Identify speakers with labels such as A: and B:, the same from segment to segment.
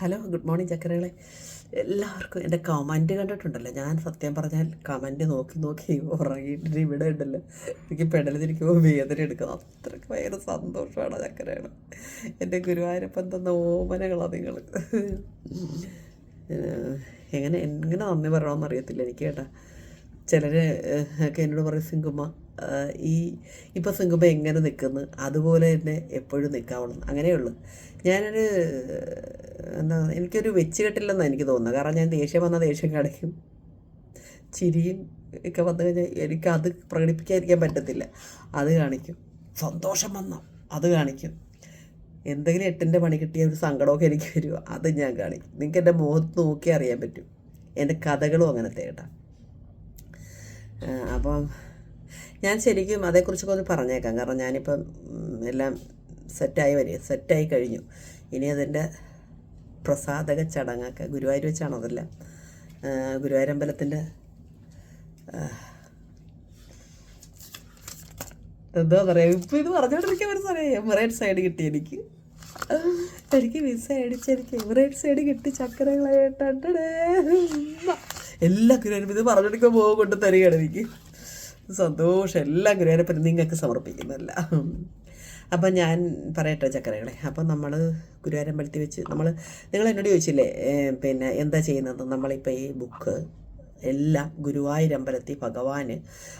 A: Hello good morning ചക്കരകളെ. എല്ലാവർക്കും എന്റെ comment കണ്ടിട്ടുണ്ടല്ലോ. ഞാൻ സത്യം പറഞ്ഞാൽ കമന്റ് നോക്കി നോക്കി ഉറങ്ങിയിട്ട് ഇവിടെ ഉണ്ടല്ലോ. എനിക്ക് പെടലിരിക്കുമ്പോൾ വേദന എടുക്കുന്നത് അത്രയ്ക്ക് ഭയങ്കര സന്തോഷമാണ് ചക്കരകൾ എന്റെ ഗുരുവായൂരപ്പം തന്ന ഓമനകളാണ് നിങ്ങൾ എങ്ങനെ എങ്ങനെ നന്ദി പറയണമെന്ന് അറിയത്തില്ല എനിക്ക് കേട്ടാ. ചിലർ ഒക്കെ എന്നോട് പറയും സിങ്കുമ്മ ഈ ഇപ്പോൾ സിങ്കുമ്മ എങ്ങനെ നിൽക്കുന്നു അതുപോലെ തന്നെ എപ്പോഴും നിൽക്കാവണം അങ്ങനെയുള്ളൂ ഞാനൊരു എന്താ എനിക്കൊരു വെച്ച് കെട്ടില്ലെന്നാണ് എനിക്ക് തോന്നുന്നത്. കാരണം ഞാൻ ദേഷ്യം വന്നാൽ ദേഷ്യം കാണിക്കും. ചിരിയും ഒക്കെ വന്നു കഴിഞ്ഞാൽ എനിക്കത് പ്രകടിപ്പിക്കാതിരിക്കാൻ പറ്റത്തില്ല. അത് കാണിക്കും. സന്തോഷം വന്ന? അത് കാണിക്കും. എന്തെങ്കിലും എട്ടിന്റെ പണി കിട്ടിയ ഒരു സങ്കടമൊക്കെ എനിക്ക് വരുമോ അത് ഞാൻ കാണിക്കും. നിങ്ങൾക്ക് എന്റെ മുഖത്ത് നോക്കി അറിയാൻ പറ്റും. എന്റെ കഥകളും അങ്ങനത്തെ കേട്ടോ അപ്പം ഞാൻ ശരിക്കും അതേക്കുറിച്ചൊക്കെ ഒന്ന് പറഞ്ഞേക്കാം. കാരണം ഞാനിപ്പം എല്ലാം സെറ്റായി വരിക സെറ്റായി കഴിഞ്ഞു. ഇനി അതിന്റെ പ്രസാദക ചടങ്ങൊക്കെ ഗുരുവായൂർ വെച്ചാണോ അതെല്ലാം? ഗുരുവായൂരമ്പലത്തിന്റെ എന്താ പറയുക ഇപ്പം ഇത് പറഞ്ഞുകൊണ്ടിരിക്കാൻ ഒരു സമയം എമിറേറ്റ് സൈഡ് കിട്ടി എനിക്ക്. എനിക്ക് വിസ അടിച്ച് എനിക്ക് എമിറേറ്റ് സൈഡ് കിട്ടി ചക്കരകളായിട്ടേ എല്ലാ ഇത് പറഞ്ഞെടുക്കാൻ പോകും കൊണ്ട് തരികയാണ് എനിക്ക്. സന്തോഷം എല്ലാ ഗുരുവായൂരപ്പനും നിങ്ങൾക്ക് സമർപ്പിക്കുന്നല്ല അപ്പം ഞാൻ പറയട്ടെ ചക്കരകളെ അപ്പം നമ്മൾ ഗുരുവായൂരമ്പലത്തിൽ വെച്ച് നമ്മൾ നിങ്ങൾ എന്നോട് ചോദിച്ചില്ലേ പിന്നെ എന്താ ചെയ്യുന്നത് നമ്മളിപ്പോൾ ഈ ബുക്ക് എല്ലാം ഗുരുവായൂരമ്പലത്തിൽ ഭഗവാന്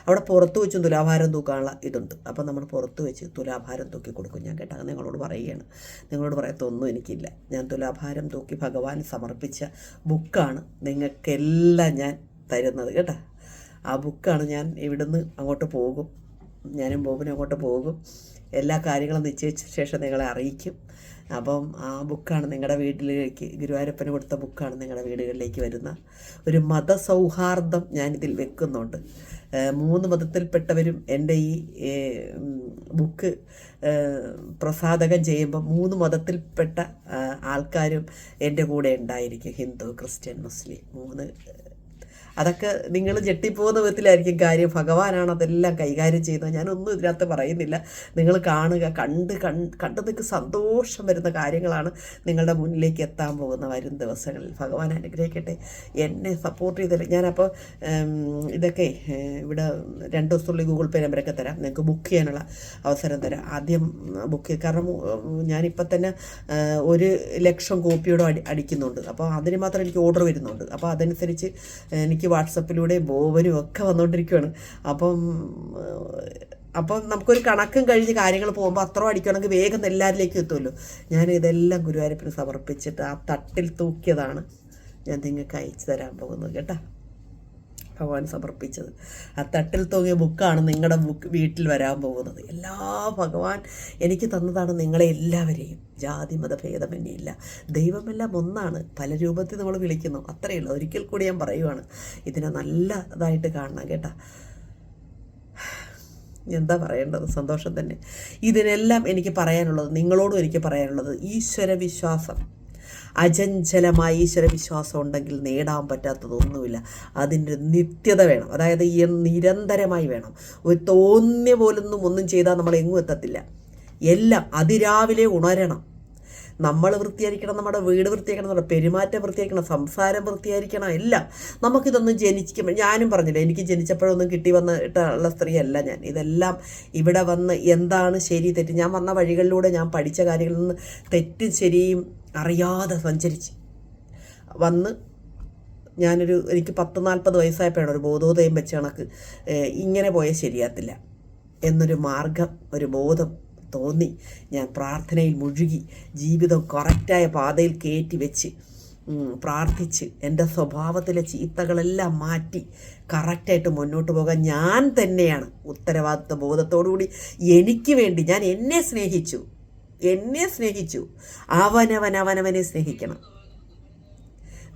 A: അവിടെ പുറത്ത് വെച്ചും തുലാഭാരം തൂക്കാനുള്ള ഇതുണ്ട്. അപ്പം നമ്മൾ പുറത്ത് വെച്ച് തുലാഭാരം തൂക്കി കൊടുക്കും. ഞാൻ കേട്ടാൽ നിങ്ങളോട് പറയുകയാണ്. നിങ്ങളോട് പറയത്തൊന്നും എനിക്കില്ല. ഞാൻ തുലാഭാരം തൂക്കി ഭഗവാൻ സമർപ്പിച്ച ബുക്കാണ് നിങ്ങൾക്കെല്ലാം ഞാൻ തരുന്നത് കേട്ടാ. ആ ബുക്കാണ് ഞാൻ ഇവിടുന്ന് അങ്ങോട്ട് പോകും. ഞാനും ബോബിനും അങ്ങോട്ട് പോകും. എല്ലാ കാര്യങ്ങളും നിശ്ചയിച്ച ശേഷം നിങ്ങളെ അറിയിക്കും. അപ്പം ആ ബുക്കാണ് നിങ്ങളുടെ വീട്ടിലേക്ക് ഗുരുവായൂരപ്പന് കൊടുത്ത ബുക്കാണ് നിങ്ങളുടെ വീടുകളിലേക്ക് വരുന്ന ഒരു മതസൗഹാർദ്ദം ഞാനിതിൽ വെക്കുന്നുണ്ട്. മൂന്ന് മതത്തിൽപ്പെട്ടവരും എന്റെ ഈ ബുക്ക് പ്രസാധകം ചെയ്യുമ്പോൾ മൂന്ന് മതത്തിൽപ്പെട്ട ആൾക്കാരും എന്റെ കൂടെ ഉണ്ടായിരിക്കും. ഹിന്ദു ക്രിസ്ത്യൻ മുസ്ലിം മൂന്ന് അതൊക്കെ നിങ്ങൾ ഞെട്ടിപ്പോകുന്ന വിധത്തിലായിരിക്കും കാര്യം. ഭഗവാനാണ് അതെല്ലാം കൈകാര്യം ചെയ്യുന്നത്. ഞാനൊന്നും ഇതിനകത്ത് പറയുന്നില്ല. നിങ്ങൾ കാണുക കണ്ട് കണ്ട് നിങ്ങൾക്ക് സന്തോഷം വരുന്ന കാര്യങ്ങളാണ് നിങ്ങളുടെ മുന്നിലേക്ക് എത്താൻ പോകുന്ന വരും ദിവസങ്ങളിൽ. ഭഗവാൻ അനുഗ്രഹിക്കട്ടെ. എന്നെ സപ്പോർട്ട് ചെയ്തില്ല ഞാനപ്പോൾ ഇതൊക്കെ ഇവിടെ രണ്ട് ദിവസത്തുള്ളിൽ ഗൂഗിൾ പേ നമ്പറൊക്കെ തരാം. നിങ്ങൾക്ക് ബുക്ക് ചെയ്യാനുള്ള അവസരം തരാം. ആദ്യം ബുക്ക് ചെയ്ത് കാരണം ഞാനിപ്പോൾ തന്നെ ഒരു ലക്ഷം കോപ്പിയോടെ അടി അടിക്കുന്നുണ്ട്. അപ്പോൾ അതിന് മാത്രം എനിക്ക് ഓർഡർ വരുന്നുണ്ട്. അപ്പോൾ അതനുസരിച്ച് എനിക്ക് വാട്സപ്പിലൂടെ ബോവനും ഒക്കെ വന്നുകൊണ്ടിരിക്കുകയാണ് അപ്പം അപ്പോൾ അപ്പം നമുക്കൊരു കണക്കും കഴിഞ്ഞ് കാര്യങ്ങൾ പോകുമ്പോൾ അത്ര അടിക്കുകയാണെങ്കിൽ വേഗം എല്ലാവരിലേക്കും എത്തുമല്ലോ ഞാൻ ഇതെല്ലാം ഗുരുവായൂരപ്പന് സമർപ്പിച്ചിട്ട് ആ തട്ടിൽ തൂക്കിയതാണ് ഞാൻ നിങ്ങൾക്ക് അയച്ചു തരാൻ പോകുന്നത് കേട്ടോ. ഭഗവാൻ സമർപ്പിച്ചത്. ആ തട്ടിൽ തൂങ്ങിയ ബുക്കാണ് നിങ്ങളുടെ ബുക്ക് വീട്ടിൽ വരാൻ പോകുന്നത്. എല്ലാ ഭഗവാൻ എനിക്ക് തന്നതാണ് നിങ്ങളെ എല്ലാവരെയും. ജാതി മത ഇല്ല ദൈവമെല്ലാം ഒന്നാണ്. പല രൂപത്തിൽ നമ്മൾ വിളിക്കുന്നു. അത്രയേ ഉള്ളൂ ഒരിക്കൽ കൂടി ഞാൻ പറയുവാണ്. ഇതിനെ നല്ലതായിട്ട് കാണണം കേട്ടാ. എന്താ പറയേണ്ടത്? സന്തോഷം തന്നെ. ഇതിനെല്ലാം എനിക്ക് പറയാനുള്ളത് നിങ്ങളോടും എനിക്ക് പറയാനുള്ളത് ഈശ്വര വിശ്വാസം അചഞ്ചലമായ ഈശ്വരവിശ്വാസം ഉണ്ടെങ്കിൽ നേടാൻ പറ്റാത്തതൊന്നുമില്ല അതിന്റെ നിത്യത വേണം. അതായത് നിരന്തരമായി വേണം. ഒരു തോന്നിയ പോലൊന്നും ഒന്നും ചെയ്താൽ നമ്മൾ എങ്ങും എത്തത്തില്ല. എല്ലാം അതിരാവിലെ ഉണരണം. നമ്മൾ വൃത്തിയായിരിക്കണം നമ്മുടെ വീട് വൃത്തിയാക്കണം നമ്മുടെ പെരുമാറ്റം വൃത്തിയാക്കണം സംസാരം വൃത്തിയായിരിക്കണം എല്ലാം. നമുക്കിതൊന്നും ജനിക്കുമ്പോൾ ഞാനും പറഞ്ഞില്ല എനിക്ക് ജനിച്ചപ്പോഴൊന്നും കിട്ടി വന്ന് ഇട്ടുള്ള സ്ത്രീയല്ല ഞാൻ. ഇതെല്ലാം ഇവിടെ വന്ന് എന്താണ് ശരി തെറ്റ്? ഞാൻ വന്ന വഴികളിലൂടെ ഞാൻ പഠിച്ച കാര്യങ്ങളിൽ നിന്ന് തെറ്റും ശരിയും അറിയാതെ സഞ്ചരിച്ച്. വന്ന് ഞാനൊരു എനിക്ക് പത്ത് നാൽപ്പത് വയസ്സായപ്പോഴാണ് ഒരു ബോധോദയം വെച്ച കണക്ക് ഇങ്ങനെ പോയാൽ ശരിയാത്തില്ല എന്നൊരു മാർഗം ഒരു ബോധം തോന്നി. ഞാൻ പ്രാർത്ഥനയിൽ മുഴുകി ജീവിതം കറക്റ്റായ പാതയിൽ കയറ്റി വെച്ച് പ്രാർത്ഥിച്ച് എന്റെ സ്വഭാവത്തിലെ ചീത്തകളെല്ലാം മാറ്റി കറക്റ്റായിട്ട് മുന്നോട്ട് പോകാൻ ഞാൻ തന്നെയാണ് ഉത്തരവാദിത്വ ബോധത്തോടുകൂടി എനിക്ക് വേണ്ടി ഞാൻ എന്നെ സ്നേഹിച്ചു. എന്നെ സ്നേഹിച്ചു. അവനവൻ അവനവനെ സ്നേഹിക്കണം.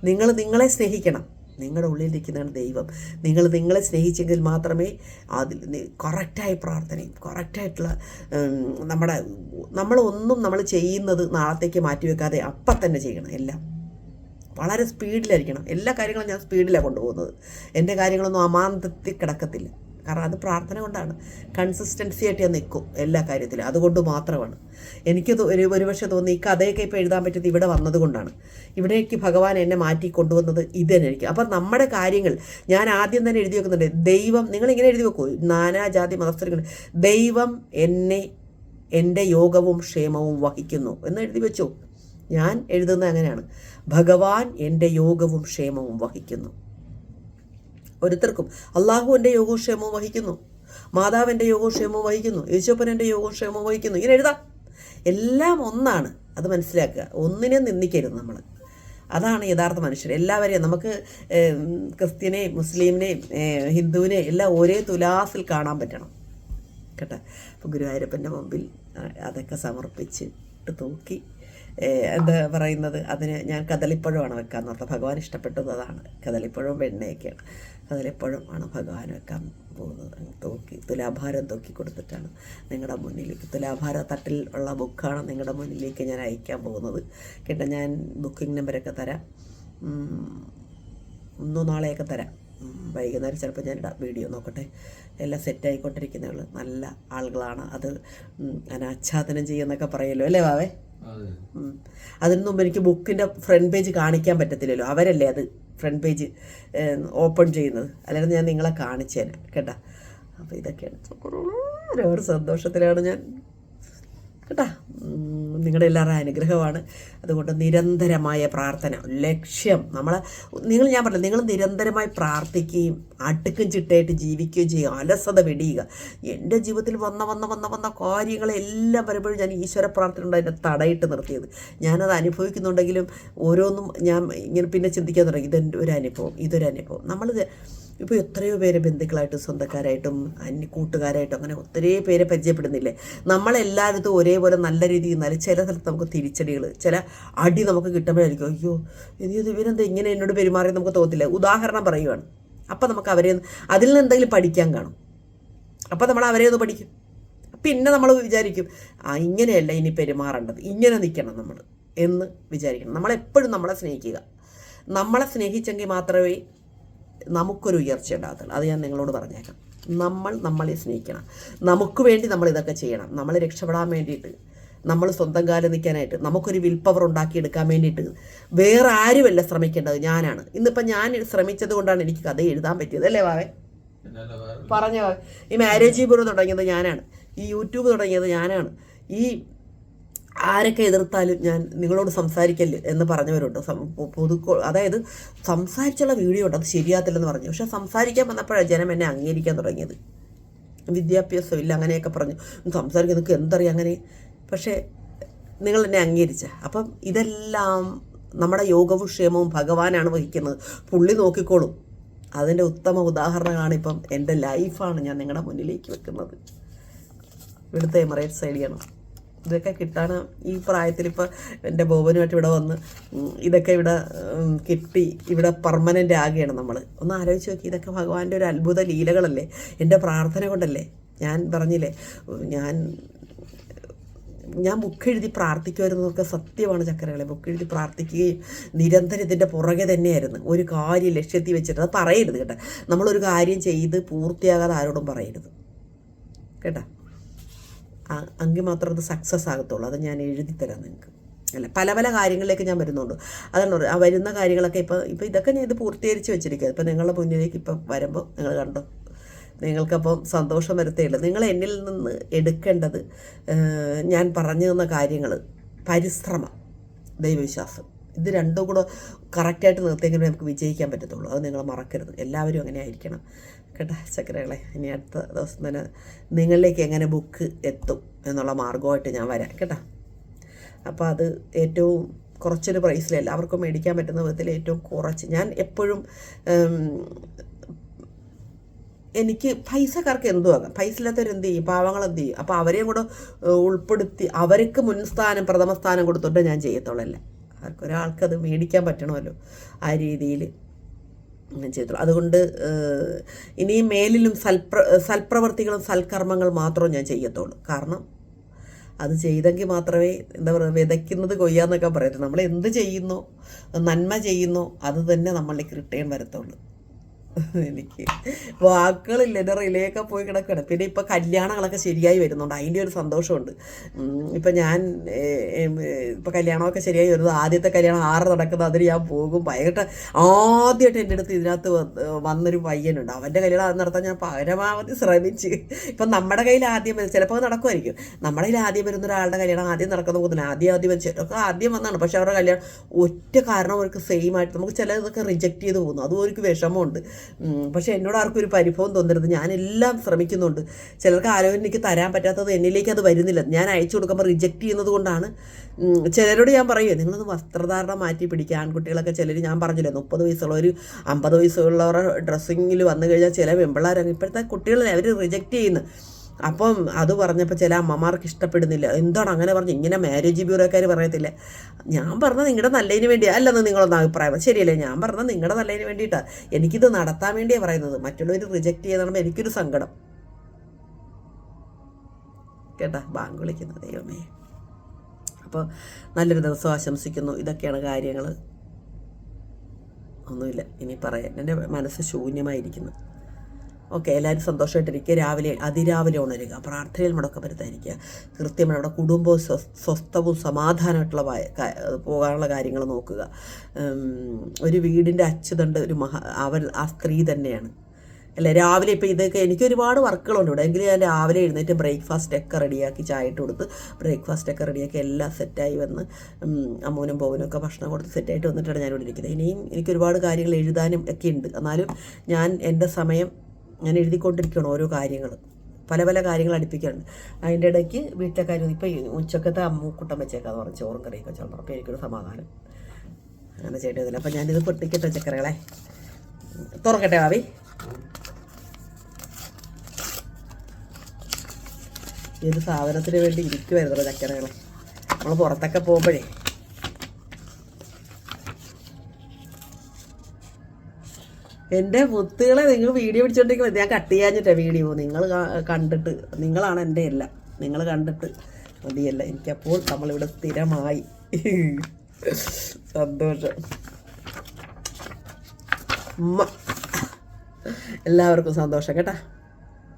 A: നിങ്ങൾ നിങ്ങളെ സ്നേഹിക്കണം. നിങ്ങളുടെ ഉള്ളിലിരിക്കുന്നതാണ് ദൈവം. നിങ്ങൾ നിങ്ങളെ സ്നേഹിച്ചെങ്കിൽ മാത്രമേ അതിൽ കറക്റ്റായ പ്രാർത്ഥനയും കറക്റ്റായിട്ടുള്ള നമ്മുടെ നമ്മളൊന്നും നമ്മൾ ചെയ്യുന്നത് നാളത്തേക്ക് മാറ്റിവെക്കാതെ അപ്പം തന്നെ ചെയ്യണം എല്ലാം. വളരെ സ്പീഡിലായിരിക്കണം എല്ലാ കാര്യങ്ങളും ഞാൻ സ്പീഡിലാണ് കൊണ്ടുപോകുന്നത്. എന്റെ കാര്യങ്ങളൊന്നും അമാന്തത്തിൽ കിടക്കത്തില്ല. കാരണം അത് പ്രാർത്ഥന കൊണ്ടാണ്. കൺസിസ്റ്റൻസി ആയിട്ട് ഞാൻ നിൽക്കും എല്ലാ കാര്യത്തിലും. അതുകൊണ്ട് മാത്രമാണ്. എനിക്ക് ഒരു ഒരുപക്ഷെ തോന്നി ഈ കഥയൊക്കെ ഇപ്പോൾ എഴുതാൻ പറ്റുന്നത് ഇവിടെ വന്നതുകൊണ്ടാണ് ഇവിടേക്ക് ഭഗവാൻ എന്നെ മാറ്റി കൊണ്ടുവന്നത് ഇത് തന്നെ എനിക്ക് അപ്പം നമ്മുടെ കാര്യങ്ങൾ ഞാൻ ആദ്യം തന്നെ എഴുതി വെക്കുന്നുണ്ട്. ദൈവം നിങ്ങളിങ്ങനെ എഴുതി വെക്കൂ? നാനാജാതി മതസ്ഥരങ്ങൾ ദൈവം എന്നെ എന്റെ യോഗവും ക്ഷേമവും വഹിക്കുന്നു. എന്ന് എഴുതി വെച്ചു? ഞാൻ എഴുതുന്നത് അങ്ങനെയാണ്. ഭഗവാൻ എന്റെ യോഗവും ക്ഷേമവും വഹിക്കുന്നു. ഓരോരുത്തർക്കും അള്ളാഹു എന്റെ യോഗക്ഷേമവും വഹിക്കുന്നു. മാതാവിന്റെ യോഗക്ഷേമവും വഹിക്കുന്നു. യേശോപ്പൻ എന്റെ യോഗക്ഷേമവും വഹിക്കുന്നു. ഇങ്ങനെ എഴുതാം. എല്ലാം ഒന്നാണ്. അത് മനസ്സിലാക്കുക. ഒന്നിനെ നിന്ദിക്കരുത് നമ്മൾ അതാണ് യഥാർത്ഥ മനുഷ്യർ. എല്ലാവരെയും നമുക്ക് ക്രിസ്ത്യനെയും മുസ്ലിമിനെയും ഹിന്ദുവിനെയും എല്ലാം ഒരേ തുലാസിൽ കാണാൻ പറ്റണം. കേട്ടോ? അപ്പോൾ ഗുരുവായൂരപ്പന്റെ മുമ്പിൽ അതൊക്കെ സമർപ്പിച്ചിട്ട് തൂക്കി എന്താ പറയുന്നത്? അതിന് ഞാൻ കദളിപ്പഴമാണ് വെക്കാൻ ഓർത്തത് ഭഗവാൻ ഇഷ്ടപ്പെട്ടത് അതാണ്. കദളിപ്പഴവും വെണ്ണയൊക്കെയാണ്. കദളിപ്പഴം ആണ് ഭഗവാൻ വെക്കാൻ പോകുന്നത്. തൂക്കി തുലാഭാരം തൂക്കി കൊടുത്തിട്ടാണ് നിങ്ങളുടെ മുന്നിലേക്ക്. തുലാഭാര തട്ടിൽ ഉള്ള ബുക്കാണ് നിങ്ങളുടെ മുന്നിലേക്ക് ഞാൻ അയക്കാൻ പോകുന്നത്. കേട്ടോ ഞാൻ ബുക്കിംഗ് നമ്പരൊക്കെ തരാം. ഒന്നോ നാളെയൊക്കെ തരാം. വൈകുന്നേരം ചിലപ്പോൾ ഞാൻ വീഡിയോ നോക്കട്ടെ. എല്ലാം സെറ്റായിക്കൊണ്ടിരിക്കുന്നവൾ നല്ല ആളുകളാണ്. അത് അനാച്ഛാദനം ചെയ്യുന്നൊക്കെ പറയല്ലോ അല്ലേ വാവേ. അതിന് മുമ്പ് എനിക്ക് ബുക്കിന്റെ ഫ്രണ്ട് പേജ് കാണിക്കാൻ പറ്റത്തില്ലല്ലോ. അവരല്ലേ അത് ഫ്രണ്ട് പേജ് ഓപ്പൺ ചെയ്യുന്നത്. അല്ലെങ്കിൽ ഞാൻ നിങ്ങളെ കാണിച്ചേനെ. കേട്ടാ? അപ്പോൾ ഇതൊക്കെയാണ് ഒരുപാട് സന്തോഷത്തിലാണ് ഞാൻ കേട്ടാ? നിങ്ങളുടെ എല്ലാവരുടെ അനുഗ്രഹമാണ്. അതുകൊണ്ട് നിരന്തരമായ പ്രാർത്ഥന ലക്ഷ്യം. നമ്മൾ നിങ്ങൾ ഞാൻ പറഞ്ഞില്ല നിങ്ങൾ നിരന്തരമായി പ്രാർത്ഥിക്കുകയും അടുക്കും ചിട്ടയായിട്ട് ജീവിക്കുകയും ചെയ്യുക അലസത വെടിയുക. എന്റെ ജീവിതത്തിൽ വന്ന വന്ന വന്ന വന്ന കാര്യങ്ങളെല്ലാം വരുമ്പോഴും ഞാൻ ഈശ്വര പ്രാർത്ഥന കൊണ്ട് അതിനെ തടയിട്ട് നിർത്തിയത്. ഞാനത് അനുഭവിക്കുന്നുണ്ടെങ്കിലും ഓരോന്നും ഞാൻ ഇങ്ങനെ പിന്നെ ചിന്തിക്കാൻ തുടങ്ങി. ഇതെന്റെ ഒരു അനുഭവം ഇതൊരു അനുഭവം. നമ്മളിത് ഇപ്പോൾ എത്രയോ പേര് ബന്ധുക്കളായിട്ടും സ്വന്തക്കാരായിട്ടും അന്യ കൂട്ടുകാരായിട്ടും അങ്ങനെ ഒത്തിരി പേരെ പരിചയപ്പെടുന്നില്ലേ? നമ്മളെല്ലായിടത്തും ഒരേപോലെ നല്ല രീതിയിൽ നല്ല ചില സ്ഥലത്ത് നമുക്ക് തിരിച്ചടികൾ ചില അടി നമുക്ക് കിട്ടുമ്പോഴായിരിക്കും അയ്യോ ഇത് ഇവരെന്താ ഇങ്ങനെ എന്നോട് പെരുമാറി നമുക്ക് തോന്നത്തില്ല. ഉദാഹരണം പറയുവാണ്. അപ്പം നമുക്ക് അവരെ അതിൽ നിന്ന് എന്തെങ്കിലും പഠിക്കാൻ കാണും. അപ്പം നമ്മൾ അവരെ ഒന്ന് പഠിക്കും. പിന്നെ നമ്മൾ വിചാരിക്കും ആ ഇങ്ങനെയല്ല ഇനി പെരുമാറേണ്ടത് ഇങ്ങനെ നിൽക്കണം നമ്മൾ എന്ന് വിചാരിക്കണം. നമ്മളെപ്പോഴും നമ്മളെ സ്നേഹിക്കുക. നമ്മളെ സ്നേഹിച്ചെങ്കിൽ മാത്രമേ നമുക്കൊരു ഉയർച്ച ഉണ്ടാകത്തുള്ളൂ. അത് ഞാൻ നിങ്ങളോട് പറഞ്ഞേക്കാം. നമ്മൾ നമ്മളെ സ്നേഹിക്കണം. നമുക്ക് വേണ്ടി നമ്മൾ ഇതൊക്കെ ചെയ്യണം. നമ്മൾ രക്ഷപ്പെടാൻ വേണ്ടിയിട്ട് നമ്മൾ സ്വന്തം കാലം നിൽക്കാനായിട്ട് നമുക്കൊരു വിൽ പവർ ഉണ്ടാക്കിയെടുക്കാൻ വേണ്ടിയിട്ട് വേറെ ആരുമല്ല ശ്രമിക്കേണ്ടത്. ഞാനാണ്. ഇന്നിപ്പം ഞാൻ ശ്രമിച്ചത് കൊണ്ടാണ് എനിക്ക് കഥ എഴുതാൻ പറ്റിയത്. അല്ലേ വാവേ പറഞ്ഞ. ഈ മാരേജ് ബ്യൂറോ തുടങ്ങിയത് ഞാനാണ്. ഈ യൂട്യൂബ് തുടങ്ങിയത് ഞാനാണ്. ഈ ആരൊക്കെ എതിർത്താലും ഞാൻ നിങ്ങളോട് സംസാരിക്കൽ എന്ന് പറഞ്ഞവരുണ്ട്. പൊതുക്കോ അതായത് സംസാരിച്ചുള്ള വീഡിയോ ഉണ്ട് അത് ശരിയാത്തില്ലെന്ന് പറഞ്ഞു. പക്ഷെ സംസാരിക്കാൻ വന്നപ്പോഴാണ് ജനം എന്നെ അംഗീകരിക്കാൻ തുടങ്ങിയത്. വിദ്യാഭ്യാസം ഇല്ല അങ്ങനെയൊക്കെ പറഞ്ഞു. സംസാരിക്കാൻ നിങ്ങൾക്ക് എന്തറിയാം അങ്ങനെ? പക്ഷേ നിങ്ങൾ എന്നെ അംഗീകരിച്ച. അപ്പം ഇതെല്ലാം നമ്മുടെ യോഗവും ക്ഷേമവും ഭഗവാനാണ് വഹിക്കുന്നത്. പുള്ളി നോക്കിക്കോളും. അതിന്റെ ഉത്തമ ഉദാഹരണമാണ് ഇപ്പം എന്റെ ലൈഫാണ് ഞാൻ നിങ്ങളുടെ മുന്നിലേക്ക് വെക്കുന്നത്. ഇവിടുത്തെ എമറേറ്റ്സ് ഐഡിയാണ് ഇതൊക്കെ കിട്ടാൻ ഈ പ്രായത്തിൽ ഇപ്പോൾ എന്റെ ബോബനുമായിട്ട് ഇവിടെ വന്ന് ഇതൊക്കെ ഇവിടെ കിട്ടി ഇവിടെ പെർമനന്റ് ആകുകയാണ് നമ്മൾ ഒന്ന് ആലോചിച്ച് നോക്കി ഇതൊക്കെ ഭഗവാന്റെ ഒരു അത്ഭുത ലീലകളല്ലേ? എന്റെ പ്രാർത്ഥന കൊണ്ടല്ലേ? ഞാൻ പറഞ്ഞില്ലേ ഞാൻ ഞാൻ ബുക്ക് എഴുതി പ്രാർത്ഥിക്കുമായിരുന്നതൊക്കെ സത്യമാണ് ചക്കരകളെ. ബുക്ക് എഴുതി പ്രാർത്ഥിക്കുകയും നിരന്തരം ഇതിന്റെ പുറകെ തന്നെയായിരുന്നു. ഒരു കാര്യം ലക്ഷ്യത്തിൽ വെച്ചിട്ട് അത് പറയരുത് കേട്ടോ. നമ്മളൊരു കാര്യം ചെയ്ത് പൂർത്തിയാകാതെ ആരോടും പറയരുത്. കേട്ടോ? എങ്കിൽ മാത്രം അത് സക്സസ് ആകത്തുള്ളൂ. അത് ഞാൻ എഴുതി തരാം നിങ്ങൾക്ക് അല്ല പല പല കാര്യങ്ങളിലേക്ക് ഞാൻ വരുന്നുണ്ട്. അതാണ് ആ വരുന്ന കാര്യങ്ങളൊക്കെ ഇപ്പോൾ ഇപ്പോൾ ഇതൊക്കെ ഞാൻ ഇത് പൂർത്തീകരിച്ച് വെച്ചിരിക്കുക ഇപ്പം നിങ്ങളുടെ മുന്നിലേക്ക് ഇപ്പം വരുമ്പോൾ നിങ്ങൾ കണ്ടോ? നിങ്ങൾക്കപ്പം സന്തോഷം വരത്തേയുള്ളൂ നിങ്ങൾ എന്നിൽ നിന്ന് എടുക്കേണ്ടത് ഞാൻ പറഞ്ഞു തന്ന കാര്യങ്ങൾ പരിശ്രമം ദൈവവിശ്വാസം. ഇത് രണ്ടും കൂടെ കറക്റ്റായിട്ട് നിർത്തിയെങ്കിലും നമുക്ക് വിജയിക്കാൻ പറ്റത്തുള്ളൂ. അത് നിങ്ങൾ മറക്കരുത്. എല്ലാവരും അങ്ങനെ ആയിരിക്കണം. കേട്ടോ ചക്കരകളെ ഇനി അടുത്ത ദിവസം തന്നെ നിങ്ങളിലേക്ക് എങ്ങനെ ബുക്ക് എത്തും എന്നുള്ള മാർഗമായിട്ട് ഞാൻ വരാം കേട്ടോ. അപ്പോൾ അത് ഏറ്റവും കുറച്ചൊരു പ്രൈസിൽ എല്ലാവർക്കും മേടിക്കാൻ പറ്റുന്ന വിധത്തിൽ ഏറ്റവും കുറച്ച് ഞാൻ എപ്പോഴും എനിക്ക് പൈസക്കാർക്ക് എന്തു ആകാം. പൈസ ഇല്ലാത്തവർ എന്ത് ചെയ്യും? പാവങ്ങൾ എന്ത് ചെയ്യും? അപ്പോൾ അവരെയും കൂടെ ഉൾപ്പെടുത്തി അവർക്ക് മുൻസ്ഥാനം പ്രഥമ സ്ഥാനം കൊടുത്തിട്ട് ഞാൻ ചെയ്യത്തുള്ളല്ല അത് മേടിക്കാൻ പറ്റണമല്ലോ ആ രീതിയിൽ ചെയ്തോളൂ അതുകൊണ്ട് ഇനിയും ഇനി മേലിലും സൽപ്ര സൽപ്രവർത്തികളും സൽക്കർമ്മങ്ങൾ മാത്രം ഞാൻ ചെയ്യത്തുള്ളൂ. കാരണം അത് ചെയ്തെങ്കിൽ മാത്രമേ എന്താ പറയുക വിതയ്ക്കുന്നത് കൊയ്യാന്നൊക്കെ പറയത്തുള്ളൂ. നമ്മൾ എന്ത് ചെയ്യുന്നോ നന്മ ചെയ്യുന്നോ അത് തന്നെ നമ്മളിലേക്ക് റിട്ടേൺ വരത്തുള്ളൂ. എനിക്ക്. വാക്കുകളില്ല എന്റെ റിലേക്ക് പോയി കിടക്കുകയാണ് പിന്നെ ഇപ്പം കല്യാണങ്ങളൊക്കെ ശരിയായി വരുന്നുണ്ട്. അതിന്റെ ഒരു സന്തോഷമുണ്ട്. ഇപ്പം ഞാൻ ഇപ്പം കല്യാണമൊക്കെ ശരിയായി വരുന്നത്. ആദ്യത്തെ കല്യാണം ആറ് നടക്കുന്നത് അതിന് ഞാൻ പോകും. ഭയങ്കര ആദ്യമായിട്ട് എന്റെ അടുത്ത് ഇതിനകത്ത് വന്ന് വന്നൊരു പയ്യനുണ്ട്. അവന്റെ കല്യാണം അത് നടത്താൻ ഞാൻ പരമാവധി ശ്രമിച്ച്. ഇപ്പം നമ്മുടെ കയ്യിൽ ആദ്യം ചിലപ്പോൾ നടക്കുമായിരിക്കും. നമ്മുടെ കയ്യിൽ ആദ്യം വരുന്ന ഒരാളുടെ കല്യാണം ആദ്യം നടക്കുന്ന പോകുന്നില്ല ആദ്യം ആദ്യം വരും ഒക്കെ ആദ്യം വന്നാണ്. പക്ഷെ അവരുടെ കല്യാണം ഒറ്റ കാരണം അവർക്ക് സെയിം ആയിട്ട് നമുക്ക് ചിലതൊക്കെ റിജക്റ്റ് ചെയ്ത് പോകുന്നു. അതും അവർക്ക് വിഷമമുണ്ട്. പക്ഷെ എന്നോട് ആർക്കും ഒരു പരിഭവം തോന്നരുത്. ഞാനെല്ലാം ശ്രമിക്കുന്നുണ്ട്. ചിലർക്ക് ആലോചന എനിക്ക് തരാൻ പറ്റാത്തത് എന്നിലേക്ക് അത് വരുന്നില്ല. ഞാൻ അയച്ചു കൊടുക്കുമ്പോൾ റിജക്റ്റ് ചെയ്യുന്നത് കൊണ്ടാണ്. ചിലരോട് ഞാൻ പറയുമേ നിങ്ങളൊന്ന് വസ്ത്രധാരണം മാറ്റി പിടിക്കുക ആൺകുട്ടികളൊക്കെ ചിലർ ഞാൻ പറഞ്ഞില്ലേ മുപ്പത് ഒരു അമ്പത് വയസ്സുള്ളവരുടെ ഡ്രസ്സിങ്ങിൽ വന്നു കഴിഞ്ഞാൽ ചില വെമ്പിള്ളാരങ്ങ് ഇപ്പോഴത്തെ കുട്ടികളെ അവർ റിജക്റ്റ് ചെയ്യുന്നു അപ്പം അത് പറഞ്ഞപ്പോൾ ചില അമ്മമാർക്ക് ഇഷ്ടപ്പെടുന്നില്ല. എന്താണ് അങ്ങനെ പറഞ്ഞു? ഇങ്ങനെ മാരേജ് ബ്യൂറോക്കാർ പറയത്തില്ല? ഞാൻ പറഞ്ഞത് നിങ്ങളുടെ നല്ലതിന് വേണ്ടി അല്ലെന്ന് നിങ്ങളൊന്ന് അഭിപ്രായം ശരിയല്ലേ? ഞാൻ പറഞ്ഞത് നിങ്ങളുടെ നല്ലതിന് വേണ്ടിയിട്ടാണ് എനിക്കിത് നടത്താൻ വേണ്ടിയാണ് പറയുന്നത്. മറ്റുള്ളവർ റിജക്റ്റ് ചെയ്താകുമ്പോൾ എനിക്കൊരു സങ്കടം. കേട്ടാ? ബാങ്ക് വിളിക്കുന്നത് ദൈവമേ. അപ്പോൾ നല്ലൊരു ദിവസം ആശംസിക്കുന്നു. ഇതൊക്കെയാണ് കാര്യങ്ങൾ ഒന്നുമില്ല. ഇനി പറയാൻ എന്റെ മനസ്സ് ശൂന്യമായിരിക്കുന്നു. ഓക്കെ എല്ലാവരും സന്തോഷമായിട്ടിരിക്കുക രാവിലെ അതിരാവിലെ ഉണരുക. പ്രാർത്ഥനയിൽ മുടക്കം വരുത്താതിരിക്കുക. കൃത്യമായി അവിടെ കുടുംബവും സ്വ- സ്വസ്ഥവും സമാധാനമായിട്ടുള്ള പോകാനുള്ള കാര്യങ്ങൾ നോക്കുക. ഒരു വീടിന്റെ അച്ഛതണ്ട് ഒരു മഹാ അവൾ ആ സ്ത്രീ തന്നെയാണ്. അല്ല? രാവിലെ ഇപ്പോൾ ഇതൊക്കെ എനിക്ക് ഒരുപാട് വർക്കുകളുണ്ട് ഇവിടെ. എങ്കിലും ഞാൻ രാവിലെ എഴുന്നേറ്റ് ബ്രേക്ക്ഫാസ്റ്റ് ഒക്കെ റെഡിയാക്കി ചായ ഇട്ട് കൊടുത്ത് ബ്രേക്ക്ഫാസ്റ്റ് ഒക്കെ റെഡിയാക്കി എല്ലാം സെറ്റായി വന്ന് അമ്മൂനും പോവനും ഒക്കെ ഭക്ഷണം കൊടുത്ത് സെറ്റായിട്ട് വന്നിട്ടാണ് ഞാൻ ഇവിടെ ഇരിക്കുന്നത്. ഇനിയും എനിക്ക് ഒരുപാട് കാര്യങ്ങൾ എഴുതാനും ഒക്കെ ഉണ്ട്. എന്നാലും ഞാൻ എന്റെ സമയം ഞാൻ എഴുതിക്കൊണ്ടിരിക്കുകയാണ് ഓരോ കാര്യങ്ങൾ. പല പല കാര്യങ്ങൾ അടുപ്പിക്കാറുണ്ട്. അതിന്റെ ഇടയ്ക്ക് വീട്ടിലെ കാര്യം ഇപ്പം ഉച്ചക്കത്തെ അമ്മൂക്കുട്ടം വെച്ചേക്കാന്ന് പറഞ്ഞു ചോറും കറിയൊക്കെ ചോദിച്ചു അപ്പോൾ എനിക്കൊരു സമാധാനം. അങ്ങനെ ചെയ്യേണ്ടതില്ല അപ്പം ഞാനിത് പൊട്ടിക്കട്ടെ ചക്കരകളെ. തുറക്കട്ടെ ഈ ഒരു സാധനത്തിന് വേണ്ടി ഇരിക്കുമായിരുന്നു ചക്കരകളെ. നമ്മൾ പുറത്തൊക്കെ പോകുമ്പോഴേ എന്റെ മുത്തുകളെ നിങ്ങൾ വീഡിയോ പിടിച്ചോണ്ടിരിക്കുന്നത് ഞാൻ കട്ട് ചെയ്യാഞ്ഞിട്ടാ വീഡിയോ നിങ്ങൾ കണ്ടിട്ട്. നിങ്ങളാണ് എന്റെ എല്ലാം. നിങ്ങൾ കണ്ടിട്ട് മതിയല്ല. എനിക്കപ്പോൾ നമ്മളിവിടെ സ്ഥിരമായി. സന്തോഷം. എല്ലാവർക്കും സന്തോഷം കേട്ടാ?